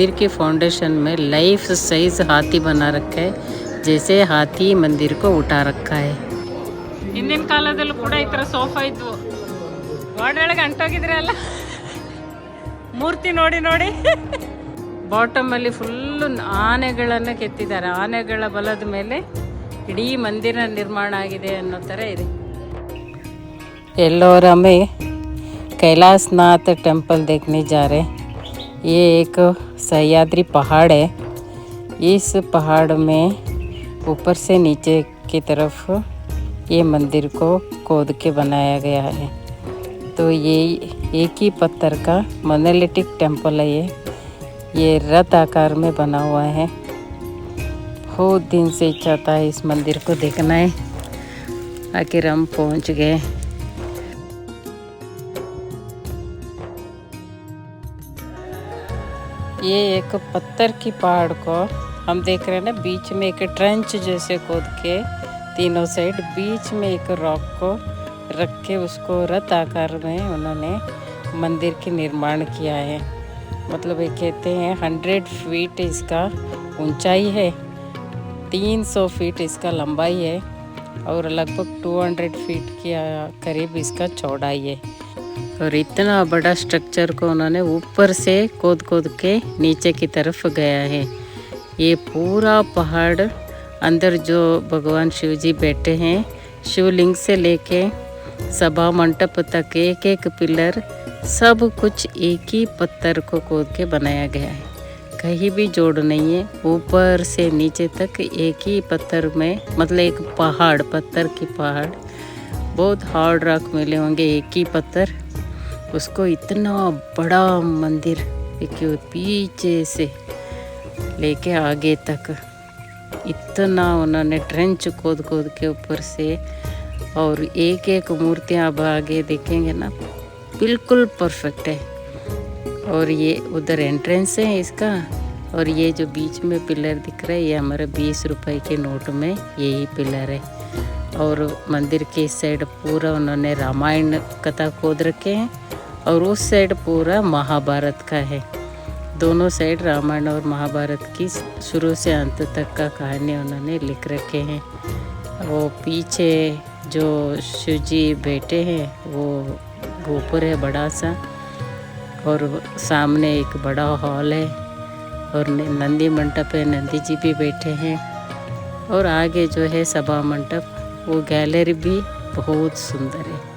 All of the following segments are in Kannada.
मंदिर के फाउंडेशन में लाइफ साइज हाथी बना रखा है जैसे हाथी मंदिर को उठा रखा है ಹಿಂದಿನ ಕಾಲದಲ್ಲೂ ಕೂಡ ಈ ಥರ ಸೋಫಾ ಇದ್ವು ಗೋಡೆಯೊಳಗೆ ಅಂಟೋಗಿದ್ರೆ ಅಲ್ಲ ಮೂರ್ತಿ ನೋಡಿ ನೋಡಿ ಬಾಟಮ್ ಅಲ್ಲಿ ಫುಲ್ಲು ಆನೆಗಳನ್ನು ಕೆತ್ತಿದ್ದಾರೆ ಆನೆಗಳ ಬಲದ ಮೇಲೆ ಇಡೀ ಮಂದಿರ ನಿರ್ಮಾಣ ಆಗಿದೆ ಅನ್ನೋ ಥರ ಇದೆ ಎಲ್ಲೋರ में कैलाश नाथ टेम्पल देखने जा रहे हैं ये एक सह्याद्री पहाड़ है। इस पहाड़ में ऊपर से नीचे की तरफ़ ये मंदिर को खोद के बनाया गया है। तो ये एक ही पत्थर का मोनेलिटिक टेंपल है ये। ये रथ आकार में बना हुआ है। बहुत दिन से इच्छा था इस मंदिर को देखना है। आखिर हम पहुँच गए। ये एक पत्थर की पहाड़ को हम देख रहे हैं ना, बीच में एक ट्रेंच जैसे खोद के तीनों साइड बीच में एक रॉक को रख के उसको रथ आकार में उन्होंने मंदिर के निर्माण किया है। मतलब ये कहते हैं हंड्रेड फीट इसका ऊंचाई है, तीन सौ फीट इसका लंबाई है और लगभग टू हंड्रेड फीट के करीब इसका चौड़ाई है। और इतना बड़ा स्ट्रक्चर को उन्होंने ऊपर से खोद खोद के नीचे की तरफ़ गया है। ये पूरा पहाड़ अंदर जो भगवान शिव जी बैठे हैं, शिवलिंग से लेके सभा मंडप तक एक एक पिलर, सब कुछ एक ही पत्थर को खोद के बनाया गया है। कहीं भी जोड़ नहीं है, ऊपर से नीचे तक एक ही पत्थर में मतलब एक पहाड़, पत्थर की पहाड़। बहुत हार्ड रॉक मिले होंगे एक ही पत्थर। उसको इतना बड़ा मंदिर देखिए पीछे से लेके आगे तक इतना उन्होंने ट्रेंच खोद खोद के ऊपर से और एक एक मूर्तियाँ अब आगे देखेंगे ना, बिल्कुल परफेक्ट है। और ये उधर एंट्रेंस है इसका और ये जो बीच में पिलर दिख रहा है, ये हमारे बीस रुपए के नोट में यही पिलर है। और मंदिर के साइड पूरा उन्होंने रामायण कथा खोद रखे हैं। और उस साइड पूरा महाभारत का है। दोनों साइड रामायण और महाभारत की शुरू से अंत तक का कहानी उन्होंने लिख रखे हैं। वो पीछे जो शिव जी बैठे हैं, वो गोपुर है बड़ा सा और सामने एक बड़ा हॉल है और नंदी मंडप है, नंदी जी भी बैठे हैं और आगे जो है सभा मंडप, वो गैलरी भी बहुत सुंदर है।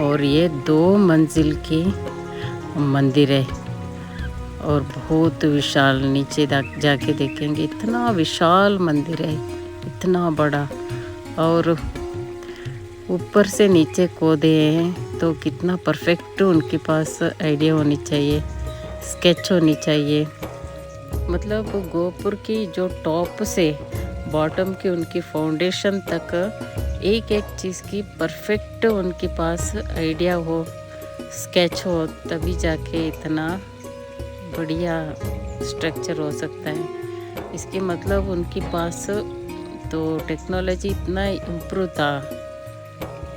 और ये दो मंजिल की मंदिर है। और बहुत विशाल, नीचे जाके देखेंगे, इतना विशाल मंदिर है, इतना बड़ा। और ऊपर से नीचे खोदे हैं तो कितना परफेक्ट उनके पास आइडिया होनी चाहिए स्केच होनी चाहिए। मतलब गोपुर की जो टॉप से बॉटम की उनकी फाउंडेशन तक एक एक चीज़ की परफेक्ट उनके पास आइडिया हो स्केच हो, तभी जाके इतना बढ़िया स्ट्रक्चर हो सकता है। इसके मतलब उनके पास तो टेक्नोलॉजी इतना इम्प्रूव था।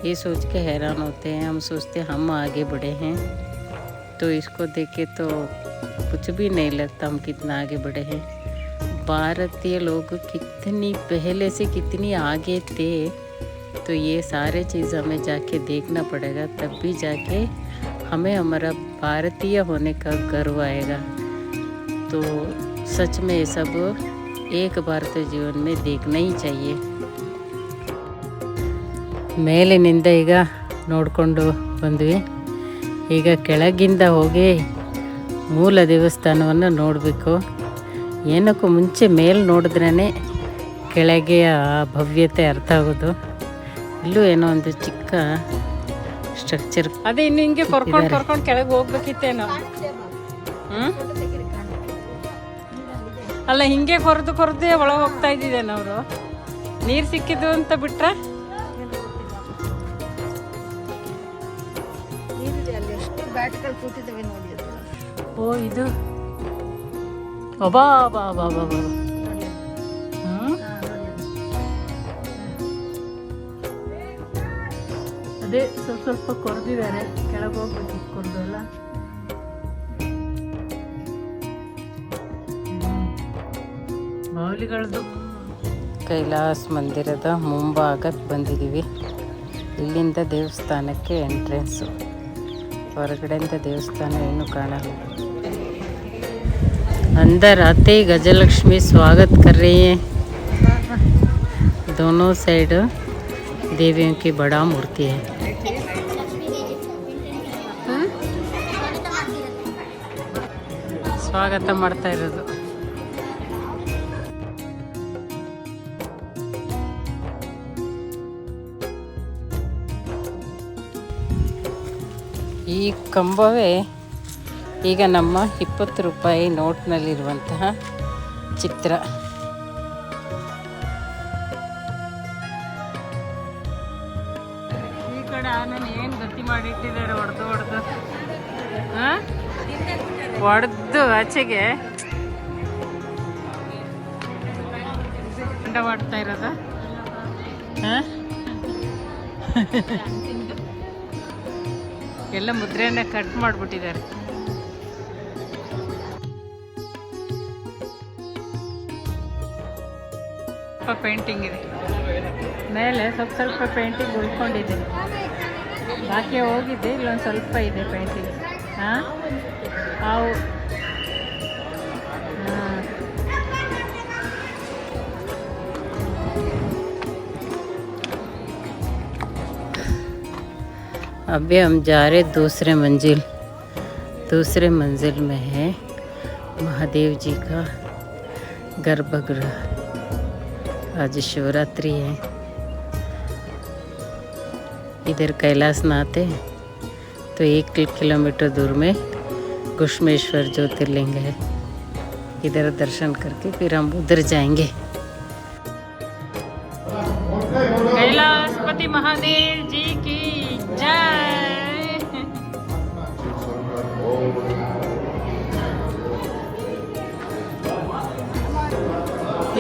ये सोच के हैरान होते हैं, हम सोचते हम आगे बढ़े हैं। तो इसको देख के तो कुछ भी नहीं लगता हम कितना आगे बढ़े हैं। भारतीय लोग कितनी पहले से कितनी आगे थे तो ये सारे चीज़ हमें जाके देखना पड़ेगा तब भी जाके हमें हमारा भारतीय होने का गर्व आएगा तो सच में ये सब एक बार तो जीवन में देखना ही चाहिए ಮೇಲಿನಿಂದ ಈಗ ನೋಡಿಕೊಂಡು ಬಂದ್ವಿ ಈಗ ಕೆಳಗಿಂದ ಹೋಗಿ ಮೂಲ ದೇವಸ್ಥಾನವನ್ನು ನೋಡಬೇಕು ಏನಕ್ಕೂ ಮುಂಚೆ ಮೇಲೆ ನೋಡಿದ್ರೇ ಕೆಳಗೆ ಆ ಭವ್ಯತೆ ಅರ್ಥ ಆಗೋದು ಇಲ್ಲೂ ಏನೋ ಒಂದು ಚಿಕ್ಕ ಸ್ಟ್ರಕ್ಚರ್ ಅದೇ ಇನ್ನು ಹಿಂಗೆ ಕರ್ಕೊಂಡು ಕರ್ಕೊಂಡು ಕೆಳಗೆ ಹೋಗ್ಬೇಕಿತ್ತೇನೋ. ಹ್ಞೂ ಅಲ್ಲ ಹಿಂಗೆ ಕೊರೆದು ಕೊರದೆ ಒಳಗೆ ಹೋಗ್ತಾ ಇದ್ದಿದ್ದೇನೆ ಅವರು? ನೀರು ಸಿಕ್ಕಿದ್ದು ಅಂತ ಬಿಟ್ರೆ? ಓ ಇದು. ಅಬಾ ಬಾ ಬಾ ಬಾ ಬಾ ಅದೇ ಸ್ವಲ್ಪ ಸ್ವಲ್ಪ ಕೊರೆದಿದ್ದಾರೆ. ಕೆಳಗೆ ಹೋಗ್ಬಿಟ್ಟು ಇಟ್ಕೊಂಡು ಎಲ್ಲ ಮೌಲಿಗಳದ್ದು ಕೈಲಾಸ್ ಮಂದಿರದ ಮುಂಭಾಗಕ್ಕೆ ಬಂದಿದ್ದೀವಿ ಇಲ್ಲಿಂದ ದೇವಸ್ಥಾನಕ್ಕೆ ಎಂಟ್ರೆನ್ಸು. ಹೊರಗಡೆಯಿಂದ ದೇವಸ್ಥಾನ ಏನು ಕಾಣಲ್ಲ. अंदर ಗಜಲಕ್ಷ್ಮಿ ही गजलक्ष्मी स्वागत कर रही है दोनों साइड देवियों की बड़ा मूर्ति है ಸ್ವಾಗತ ಮಾಡ್ತಾ ಇರೋದು. ಈ ಕಂಬವೇ ಈಗ ನಮ್ಮ ಇಪ್ಪತ್ತು ರೂಪಾಯಿ ನೋಟ್ನಲ್ಲಿರುವಂತಹ ಚಿತ್ರ. ಈ ಕಡೆ ಏನು ಗತಿ ಮಾಡಿಟ್ಟಿದ್ದಾರೆ ಹೊಡೆದು ಹೊಡೆದು. ಹೊಡೆದು ಆಚೆಗೆ. ಮಾಡ್ತಾ ಇರೋದ? ಎಲ್ಲ ಮುದ್ರೆಯನ್ನ ಕಟ್ ಮಾಡ್ಬಿಟ್ಟಿದ್ದಾರೆ. ಸ್ವಲ್ಪ ಪೇಂಟಿಂಗ್ ಇದೆ. ಮೇಲೆ ಸ್ವಲ್ಪ ಸ್ವಲ್ಪ ಪೇಂಟಿಂಗ್ ಉಳ್ಕೊಂಡಿದೆ. ಬಾಕಿ ಹೋಗಿದ್ದೆ ಇಲ್ಲೊಂದು ಸ್ವಲ್ಪ ಇದೆ ಪೇಂಟಿಂಗ್ ಹಾಂ? अभी हम जा रहे दूसरे मंजिल। दूसरे मंजिल में है महादेव जी का गर्भगृह। आज शिवरात्रि है। इधर कैलाश है। तो एक किलोमीटर दूर में घुष्मेश्वर ज्योतिर्लिंग है। इधर दर्शन करके फिर हम उधर जाएँगे।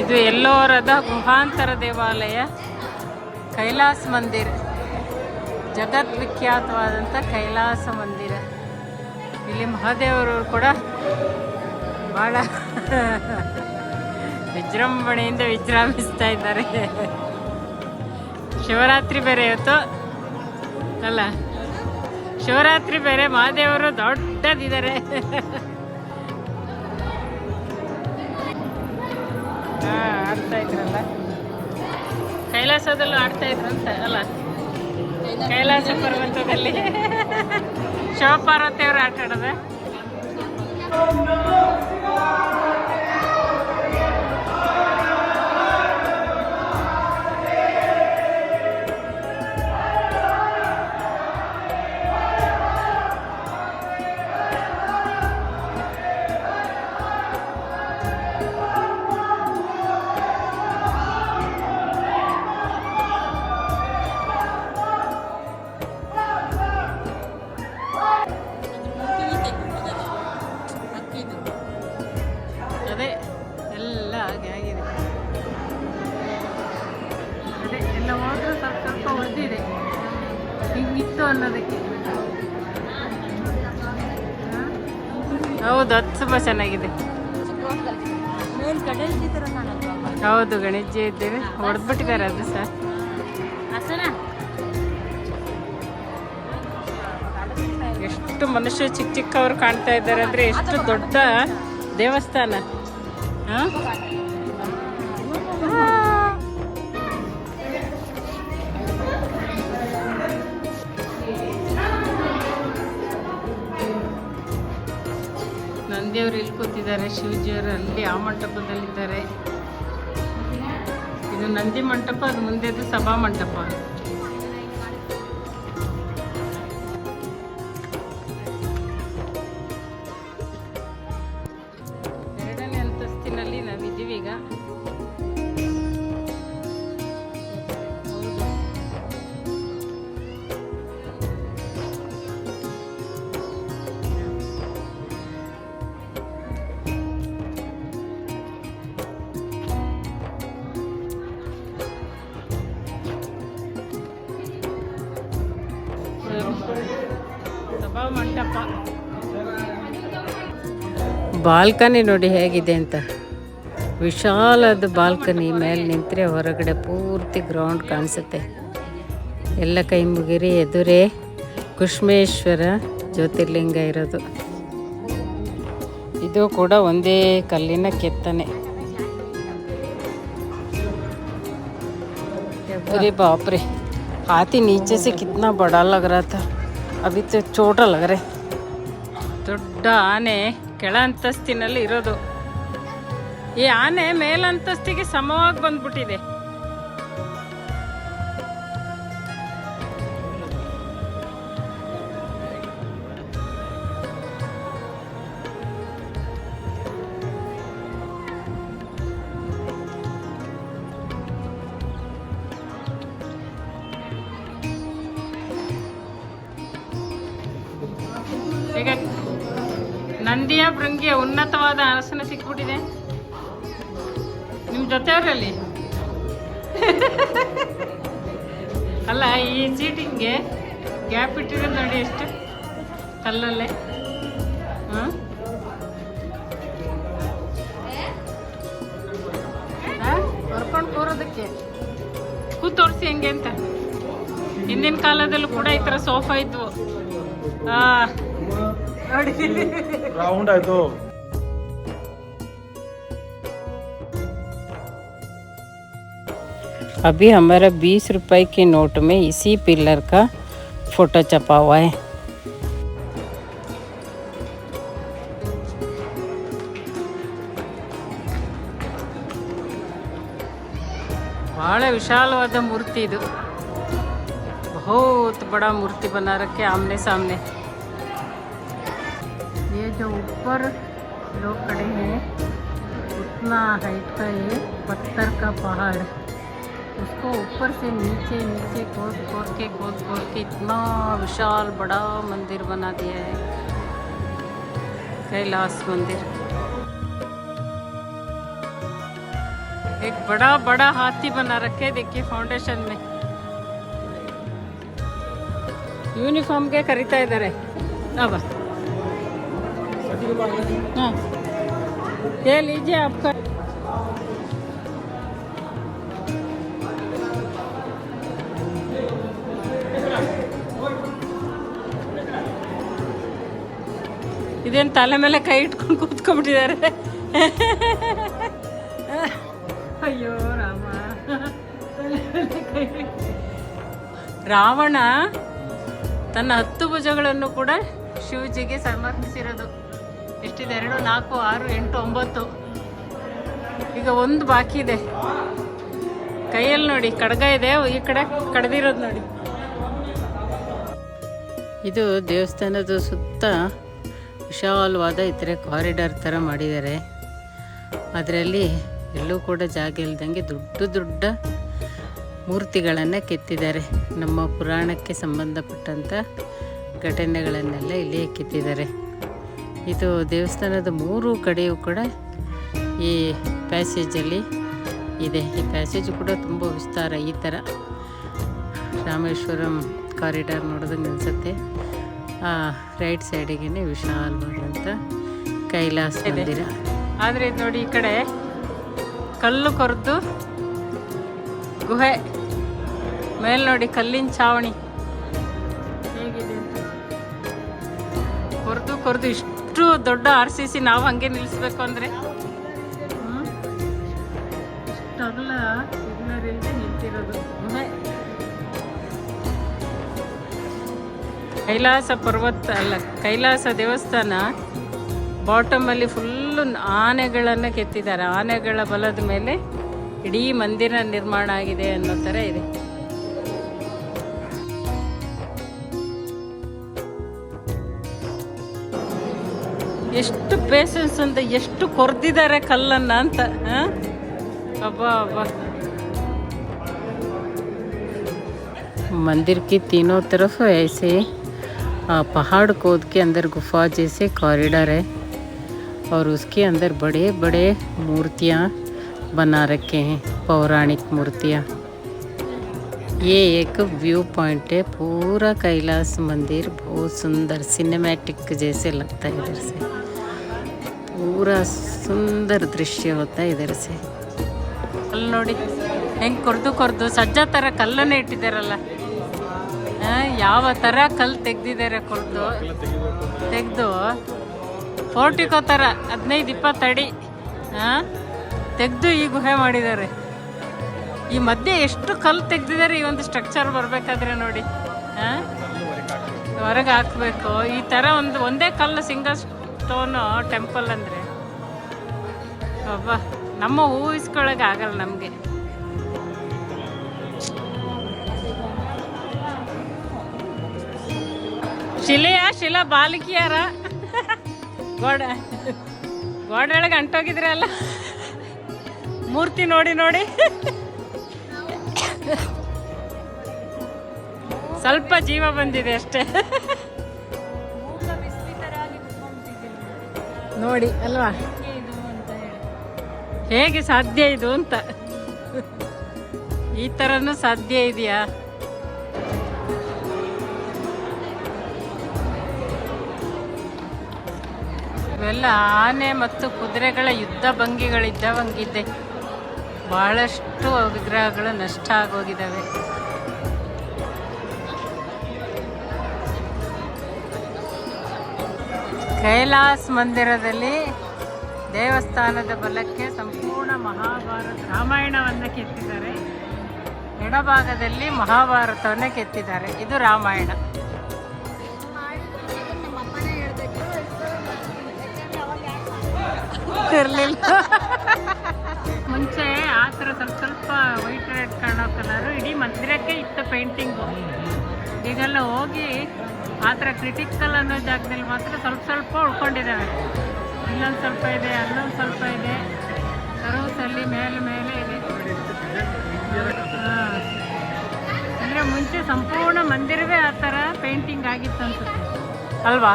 ಇದು ಎಲ್ಲೋರದ ಗುಹಾಂತರ ದೇವಾಲಯ, ಕೈಲಾಸ ಮಂದಿರ ಜಗದ್ವಿಖ್ಯಾತವಾದಂಥ ಕೈಲಾಸ ಮಂದಿರ. ಇಲ್ಲಿ ಮಹಾದೇವರು ಕೂಡ ಭಾಳ ವಿಜೃಂಭಣೆಯಿಂದ ವಿಜೃಂಭಿಸ್ತಾ ಇದ್ದಾರೆ. ಶಿವರಾತ್ರಿ ಬೇರೆ ಇವತ್ತು, ಅಲ್ಲ, ಶಿವರಾತ್ರಿ ಬೇರೆ ಮಹಾದೇವರು ದೊಡ್ಡದಿದ್ದಾರೆ. ಆಡ್ತಾ ಇದ್ರಲ್ಲ. ಕೈಲಾಸದಲ್ಲೂ ಆಡ್ತಾ ಇದ್ರಂತ ಅಲ್ಲ? ಕೈಲಾಸ ಪರ್ವತದಲ್ಲಿ. ಶಿವಪಾರ್ವತಿಯವರು ಆಟ ಆಡೋದ? ಹೌದು ಅದು ತುಂಬ ಚೆನ್ನಾಗಿದೆ. ಹೌದು ಗಣೇಶ ಇದ್ದೇವೆ. ಹೊಡೆದ್ಬಿಟ್ಟಿದ್ದಾರೆ ಅದು ಸರ್. ಎಷ್ಟು ಮನುಷ್ಯ ಚಿಕ್ಕ ಚಿಕ್ಕವರು ಕಾಣ್ತಾ ಇದ್ದಾರೆ ಅಂದ್ರೆ ಎಷ್ಟು ದೊಡ್ಡ ದೇವಸ್ಥಾನ. ಹಾ? ನಂದಿಯವರು ಇಲ್ಲಿ ಕೂತಿದ್ದಾರೆ ಶಿವಜಿಯವರು ಅಲ್ಲಿ ಆ ಮಂಟಪದಲ್ಲಿದ್ದಾರೆ. ಇದು ನಂದಿ ಮಂಟಪ ಅದು ಮುಂದೆದು ಸಭಾ ಮಂಟಪ. ಬಾಲ್ಕನಿ ನೋಡಿ ಹೇಗಿದೆ ಅಂತ ವಿಶಾಲದ ಬಾಲ್ಕನಿ ಮೇಲೆ ನಿಂತರೆ ಹೊರಗಡೆ ಪೂರ್ತಿ ಗ್ರೌಂಡ್ ಕಾಣಿಸುತ್ತೆ ಎಲ್ಲ ಕೈ ಮುಗಿರಿ ಎದುರೇ ಕುಷ್ಮೇಶ್ವರ ಜ್ಯೋತಿರ್ಲಿಂಗ ಇರೋದು ಇದು ಕೂಡ ಒಂದೇ ಕಲ್ಲಿನ ಕೆತ್ತನೆ अरे बाप रे हाथी नीचे से कितना बड़ा लग रहा था अभी तो छोटा लग रहा है ದೊಡ್ಡ ಆನೆ ಕೆಳ ಅಂತಸ್ತಿನಲ್ಲಿ ಇರೋದು. ಈ ಆನೆ ಮೇಲಂತಸ್ತಿಗೆ ಸಮವಾಗಿ ಬಂದ್ಬಿಟ್ಟಿದೆ. ನಂದಿಯ ಭೃಂಗಿಯ ಉನ್ನತವಾದ ಆಸನ ಸಿಕ್ಬಿಟ್ಟಿದೆ. ನಿಮ್ಮ ಜೊತೆಯವರಲ್ಲಿ? ಅಲ್ಲ, ಈ ಸೀಟಿಂಗ್ಗೆ ಗ್ಯಾಪ್ ಇಟ್ಟಿರೋದು ನೋಡಿ ಎಷ್ಟು? ಕಲ್ಲಲ್ಲೇ. ಹಾಂ? ಹೊರ್ಕೊಂಡು ಕೂರೋದಕ್ಕೆ. ಕೂತ್ ತೋರಿಸಿ ಹೆಂಗೆ ಅಂತ. ಹಿಂದಿನ ಕಾಲದಲ್ಲೂ ಕೂಡ ಈ ಥರ ಸೋಫಾ ಇದ್ವು. ನೋಡಿ. राउंड है तो अभी हमारा बीस रुपए के नोट में इसी पिलर का फोटो छपा हुआ है ಬಹಳ ವಿಶಾಲವಾದ ಮೂರ್ತಿ ಇದು बहुत बड़ा मूर्ति बना रखे आमने सामने ये जो ऊपर लोग खड़े हैं, उतना हाइट का ये पत्थर का पहाड़। उसको ऊपर से नीचे नीचे खोद खोद के, खोद खोद के इतना विशाल बड़ा मंदिर बना दिया है। कैलाश मंदिर। एक बड़ा बड़ा हाथी बना रखे देखिए फाउंडेशन में। यूनिफॉर्म के खरीदा इधर है। अब। हाँ ये लीजिए आपका ಇದೇನು ತಲೆ ಮೇಲೆ ಕೈ ಇಟ್ಕೊಂಡು ಕೂತ್ಕೊಂಡ್ಬಿಟ್ಟಿದ್ದಾರೆ ಅಯ್ಯೋ ರಾಮ ತಲೆ ಮೇಲೆ ಕೈ ಇಟ್ಟು- ರಾವಣ ತನ್ನ ಹತ್ತು ಭುಜಗಳನ್ನು ಕೂಡ ಶಿವಜಿಗೆ ಸಮರ್ಪಿಸಿರೋದು ಎಷ್ಟಿದೆ ಎರಡು, ನಾಲ್ಕು, ಆರು, ಎಂಟು, ಒಂಬತ್ತು. ಈಗ ಒಂದು ಬಾಕಿ ಇದೆ. ಕೈಯಲ್ಲಿ ನೋಡಿ ಕಡ್ಗ ಇದೆ, ಈ ಕಡೆ ಕಡ್ದಿರೋದು ನೋಡಿ. ಇದು ದೇವಸ್ಥಾನದ ಸುತ್ತ ವಿಶಾಲವಾದ ಥರ ಕಾರಿಡಾರ್ ಥರ ಮಾಡಿದ್ದಾರೆ. ಅದರಲ್ಲಿ ಎಲ್ಲೂ ಕೂಡ ಜಾಗ ಇಲ್ದಂಗೆ ದೊಡ್ಡ ದೊಡ್ಡ ಮೂರ್ತಿಗಳನ್ನು ಕೆತ್ತಿದ್ದಾರೆ. ನಮ್ಮ ಪುರಾಣಕ್ಕೆ ಸಂಬಂಧಪಟ್ಟಂಥ ಘಟನೆಗಳನ್ನೆಲ್ಲ ಇಲ್ಲಿ ಕೆತ್ತಿದ್ದಾರೆ. ಇದು ದೇವಸ್ಥಾನದ ಮೂರು ಕಡೆಯೂ ಕೂಡ ಈ ಪ್ಯಾಸೇಜಲ್ಲಿ ಇದೆ. ಈ ಪ್ಯಾಸೇಜ್ ಕೂಡ ತುಂಬ ವಿಸ್ತಾರ ಈ ಥರ ರಾಮೇಶ್ವರಂ ಕಾರಿಡಾರ್ ನೋಡಿದಂಗೆ ಅನಿಸುತ್ತೆ. ಆ ರೈಟ್ ಸೈಡಿಗೆ ವಿಶಾಲವಾದಂಥ ಕೈಲಾಸ ಮಂದಿರ. ಆದರೆ ಇದು ನೋಡಿ ಈ ಕಡೆ ಕಲ್ಲು ಕೊರೆದು ಗುಹೆ ಮೇಲೆ ನೋಡಿ ಕಲ್ಲಿನ ಚಾವಣಿ ಹೇಗಿದೆ ಕೊರೆದು ಕೊರೆದು ಇಷ್ಟು. ದೊಡ್ಡ ಆರ್ ಸಿ ಸಿ ನಾವು ಹಂಗೆ ನಿಲ್ಲಿಸ್ಬೇಕು ಅಂದರೆ? ಇಷ್ಟು ನಿಂತಿರೋದು. ಕೈಲಾಸ ಪರ್ವತ, ಅಲ್ಲ, ಕೈಲಾಸ ದೇವಸ್ಥಾನ ಬಾಟಮಲ್ಲಿ ಫುಲ್ಲು ಆನೆಗಳನ್ನು ಕೆತ್ತಿದ್ದಾರೆ. ಆನೆಗಳ ಬಲದ ಮೇಲೆ ಇಡೀ ಮಂದಿರ ನಿರ್ಮಾಣ ಆಗಿದೆ ಅನ್ನೋ ಥರ ಇದೆ. ಎಷ್ಟು ಪೇಷನ್ಸ್ ಅಂತ ಎಷ್ಟು ಕೊರ್ದಿದ್ದಾರೆ ಕಲ್ಲನ್ನು ಅಂತ ಆ? ಅಬ್ಬಾ ಅಬ್ಬಾ मंदिर की तीनों तरफ ऐसे आ, पहाड़ खोद के अंदर गुफा जैसे कॉरिडोर है और उसके अंदर बड़े बड़े मूर्तियाँ बना रखे हैं पौराणिक मूर्तियाँ ये एक व्यू पॉइंट है पूरा कैलाश मंदिर बहुत सुंदर सिनेमैटिक जैसे लगता है इधर से ಪೂರ ಸುಂದರ ದೃಶ್ಯ ಹೋಗ್ತಾ ಇದೆ ರಸಿ? ಅಲ್ಲಿ ನೋಡಿ, ಹೆಂಗೆ ಕೊರ್ದು ಕೊರ್ದು ಸಜ್ಜಾ ಥರ ಕಲ್ಲನ್ನೇ ಇಟ್ಟಿದ್ದಾರಲ್ಲ. ಯಾವ ಥರ ಕಲ್ಲು ತೆಗ್ದಿದ್ದಾರೆ ಕೊರ್ದು. ತೆಗೆದು ಫೋರ್ಟಿಕೋ ಥರ ಹದಿನೈದು ಇಪ್ಪತ್ತು ಅಡಿ ಹಾಂ ತೆಗೆದು ಈ ಗುಹೆ ಮಾಡಿದ್ದಾರೆ. ಈ ಮಧ್ಯೆ ಎಷ್ಟು ಕಲ್ಲು ತೆಗ್ದಿದ್ದಾರೆ, ಈ ಒಂದು ಸ್ಟ್ರಕ್ಚರ್ ಬರಬೇಕಾದ್ರೆ ನೋಡಿ. ಹೊರಗೆ ಹಾಕಬೇಕು. ಈ ಥರ ಒಂದು, ಒಂದೇ ಕಲ್ಲು ಸಿಂಗಲ್ ಸ್ಟೋನು ಟೆಂಪಲ್ ಅಂದರೆ. ಒಬ್ಬ ನಮ್ಮ ಊಹಿಸ್ಕೊಳಕ್ಕೆ ಆಗಲ್ಲ ನಮಗೆ. ಶಿಲೆಯ ಶಿಲಾ ಬಾಲಕಿಯಾರ. ಗೋಡೆ ಗೋಡೆ ಒಳಗೆ ಅಂಟೋಗಿದ್ರಲ್ಲ ಮೂರ್ತಿ ನೋಡಿ ನೋಡಿ. ಸ್ವಲ್ಪ ಜೀವ ಬಂದಿದೆ ಅಷ್ಟೇ. ನೋಡಿ ಅಲ್ವಾ? ಹೇಗೆ ಸಾಧ್ಯ ಇದು ಅಂತ. ಈ ಥರನೂ ಸಾಧ್ಯ ಇದೆಯಾ? ಇವೆಲ್ಲ ಆನೆ ಮತ್ತು ಕುದುರೆಗಳ ಯುದ್ಧ ಭಂಗಿಗಳಿದ್ದವಂಗಿದೆ. ಬಹಳಷ್ಟು ವಿಗ್ರಹಗಳು ನಷ್ಟ ಆಗೋಗಿದ್ದಾವೆ. ಕೈಲಾಸ್ ಮಂದಿರದಲ್ಲಿ ದೇವಸ್ಥಾನದ ಬಲಕ್ಕೆ ಸಂಪೂರ್ಣ ಮಹಾಭಾರತ ರಾಮಾಯಣವನ್ನು ಕೆತ್ತಿದ್ದಾರೆ. ಎಡಭಾಗದಲ್ಲಿ ಮಹಾಭಾರತವನ್ನು ಕೆತ್ತಿದ್ದಾರೆ. ಇದು ರಾಮಾಯಣ. ಇರಲಿಲ್ಲ. ಮುಂಚೆ ಆ ಥರ ಸ್ವಲ್ಪ ಸ್ವಲ್ಪ ವೈಟ್ ರೆಡ್ ಕಾಣೋ ಕಲರು ಇಡೀ ಮಂದಿರಕ್ಕೆ ಇತ್ತು ಪೇಂಟಿಂಗು. ಈಗೆಲ್ಲ ಹೋಗಿ ಆ ಥರ ಕ್ರಿಟಿಕಲ್ ಅನ್ನೋ ಜಾಗದಲ್ಲಿ ಮಾತ್ರ ಸ್ವಲ್ಪ ಸ್ವಲ್ಪ ಉಳ್ಕೊಂಡಿದ್ದಾವೆ. ಇಲ್ಲೊಂದು ಸ್ವಲ್ಪ ಇದೆ ಅಲ್ಲೊಂದು ಸ್ವಲ್ಪ ಇದೆ ಸರ್ವಸಲ್ಲಿ ಮೇಲೆ ಮೇಲೆ ಇದೆ ಹಾಂ ಅಂದರೆ ಮುಂಚೆ ಸಂಪೂರ್ಣ ಮಂದಿರವೇ ಆ ಥರ ಪೇಂಟಿಂಗ್ ಆಗಿತ್ತು ಅನ್ಸುತ್ತೆ ಅಲ್ವಾ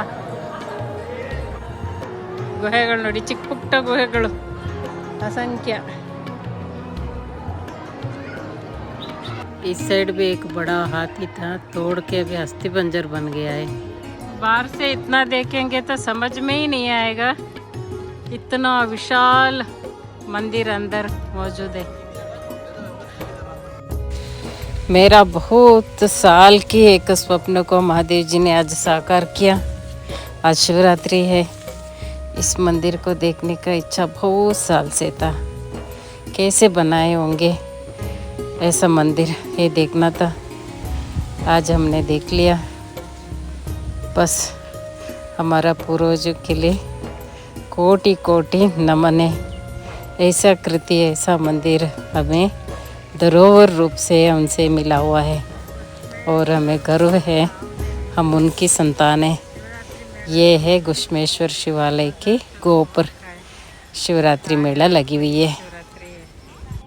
ಗುಹೆಗಳು ನೋಡಿ ಚಿಕ್ಕ ಪುಟ್ಟ ಗುಹೆಗಳು असंख्य इस साइड भी एक बड़ा हाथी था तोड़ के अभी अस्थि पंजर बन गया है बाहर से इतना देखेंगे तो समझ में ही नहीं आएगा इतना विशाल मंदिर अंदर मौजूद है। मेरा बहुत साल की एक स्वप्न को महादेव जी ने आज साकार किया। आज शिवरात्रि है। इस मंदिर को देखने का इच्छा बहुत साल से था। कैसे बनाए होंगे ऐसा मंदिर? ये देखना था। आज हमने देख लिया। बस हमारा पूर्वजों के लिए कोटि कोटि नमन। है ऐसा कृति, ऐसा मंदिर हमें धरोहर रूप से उनसे मिला हुआ है और हमें गर्व है, हम उनकी संतान हैं। ये है घुष्मेश्वर शिवालय की गोपर। शिवरात्रि मेला लगी हुई है।